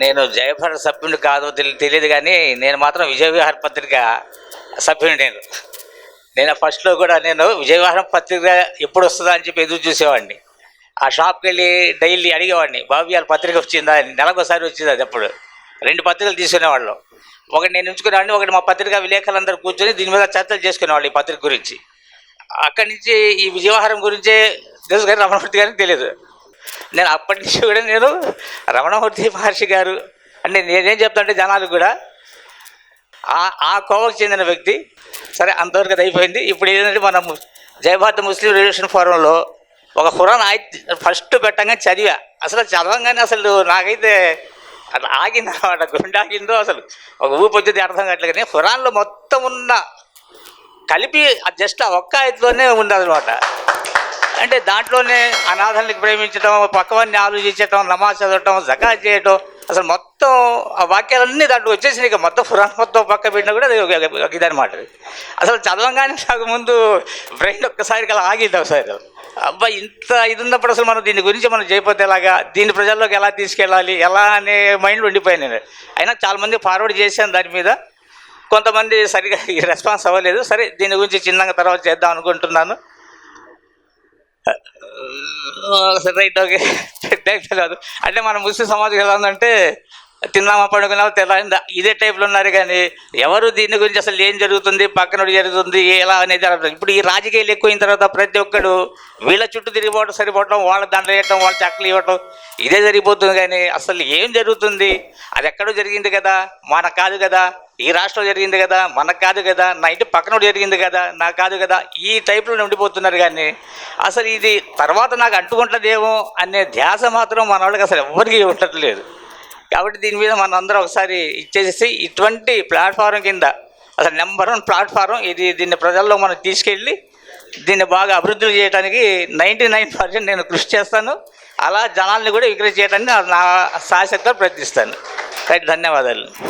నేను జయభర సభ్యుడు కాదో తెలియదు కానీ నేను మాత్రం విజయవిహార పత్రిక సభ్యుడు నేను. నేను ఫస్ట్లో కూడా నేను విజయవారం పత్రిక ఎప్పుడు వస్తుందా అని చెప్పి ఎదురు చూసేవాడిని. ఆ షాప్కి వెళ్ళి డైలీ అడిగేవాడిని బాబు పత్రిక వచ్చిందా? అని నెలకోసారి వచ్చింది అది అప్పుడు. రెండు పత్రికలు తీసుకునేవాళ్ళు. ఒకటి నేను ఉంచుకునేవాడిని ఒకటి మా పత్రిక విలేకరులందరూ కూర్చొని దీని మీద చర్చలు చేసుకునేవాళ్ళు ఈ పత్రిక గురించి. అక్కడి నుంచి ఈ విజయవాహారం గురించే తెలుసు కానీ రమణమూర్తి గారికి తెలియదు నేను అప్పటి నుంచి కూడా నేను రమణమూర్తి మహర్షి గారు అంటే నేనేం చెప్తానంటే జనాలు కూడా ఆ ఆ కోవకు చెందిన వ్యక్తి. సరే అంతవరకు అది అయిపోయింది. ఇప్పుడు ఏంటంటే మనం జయభారత ముస్లిం రిలేషన్ ఫోరంలో ఒక ఖురాన్ ఆయి ఫస్ట్ పెట్టంగా చదివా. అసలు చదవంగానే అసలు నాకైతే అట్లా ఆగింది అనమాట గుండె ఆగిందో అసలు. ఒక ఊపి వచ్చింది అర్థం కావట్లేదు కానీ ఖురాన్లో మొత్తం ఉన్న కలిపి జస్ట్ ఆ ఒక్క ఆయతలోనే ఉందన్నమాట అంటే దాంట్లోనే అనాథానికి ప్రేమించడం పక్కవాన్ని ఆలోచించటం నమాజ్ చదవటం జకాత్ చేయటం అసలు మొత్తం ఆ వాక్యాలన్నీ దాంట్లో వచ్చేసి ఇక మొత్తం పురాణ మొత్తం పక్క పెట్టినా కూడా అది ఇది ఒక ఇదనమాట అసలు చదవంగానే నాకు ముందు బ్రెయిన్ ఒక్కసారి అలా ఆగింది ఒకసారి. అబ్బా ఇంత ఇది ఉన్నప్పుడు అసలు మనం దీని గురించి మనం చేయకపోతే ఎలాగా? దీన్ని ప్రజల్లోకి ఎలా తీసుకెళ్ళాలి? ఎలా అనే మైండ్లో ఉండిపోయాను నేను. అయినా చాలామంది ఫార్వర్డ్ చేశాను దాని మీద. కొంతమంది సరిగా రెస్పాన్స్ అవ్వలేదు. సరే దీని గురించి చిన్నగా తర్వాత చేద్దాం అనుకుంటున్నాను. సరే రైట్ ఓకే. కాదు అంటే మన ముస్లిం సమాజం ఎలా ఉందంటే తిన్నామా పడుకున్నామా తెల్లారిందా? ఇదే టైప్లో ఉన్నారు కానీ ఎవరు దీని గురించి అసలు ఏం జరుగుతుంది? పక్కన జరుగుతుంది ఎలా అనేది ఇప్పుడు ఈ రాజకీయాలు ఎక్కువైన తర్వాత ప్రతి ఒక్కడు వీళ్ళ చుట్టూ తిరిగిపోవడం సరిపోవటం వాళ్ళ దండలు వేయటం వాళ్ళ చక్కలు ఇవ్వటం ఇదే జరిగిపోతుంది కానీ అసలు ఏం జరుగుతుంది? అది ఎక్కడో జరిగింది కదా? మన కాదు కదా? ఈ రాష్ట్రం జరిగింది కదా? మనకు కాదు కదా? నా ఇంటి పక్కన జరిగింది కదా? నాకు కాదు కదా? ఈ టైప్లో ఉండిపోతున్నారు కానీ అసలు ఇది తర్వాత నాకు అంటుకుంటుందేమో అనే ధ్యాస మాత్రం మన వాళ్ళకి అసలు ఎవరికీ ఉండట్లేదు. కాబట్టి దీని మీద మనం అందరం ఒకసారి ఇచ్చేసి ఇటువంటి ప్లాట్ఫారం కింద అసలు నెంబర్ వన్ ప్లాట్ఫారం ఇది దీన్ని ప్రజల్లో మనం తీసుకెళ్ళి దీన్ని బాగా అభివృద్ధి చేయడానికి నైంటీ నైన్ పర్సెంట్ నేను కృషి చేస్తాను. అలా జనాల్ని కూడా విక్రయ చేయడానికి నా- నా శాశ్వత ప్రయత్నిస్తాను. రైట్ ధన్యవాదాలు.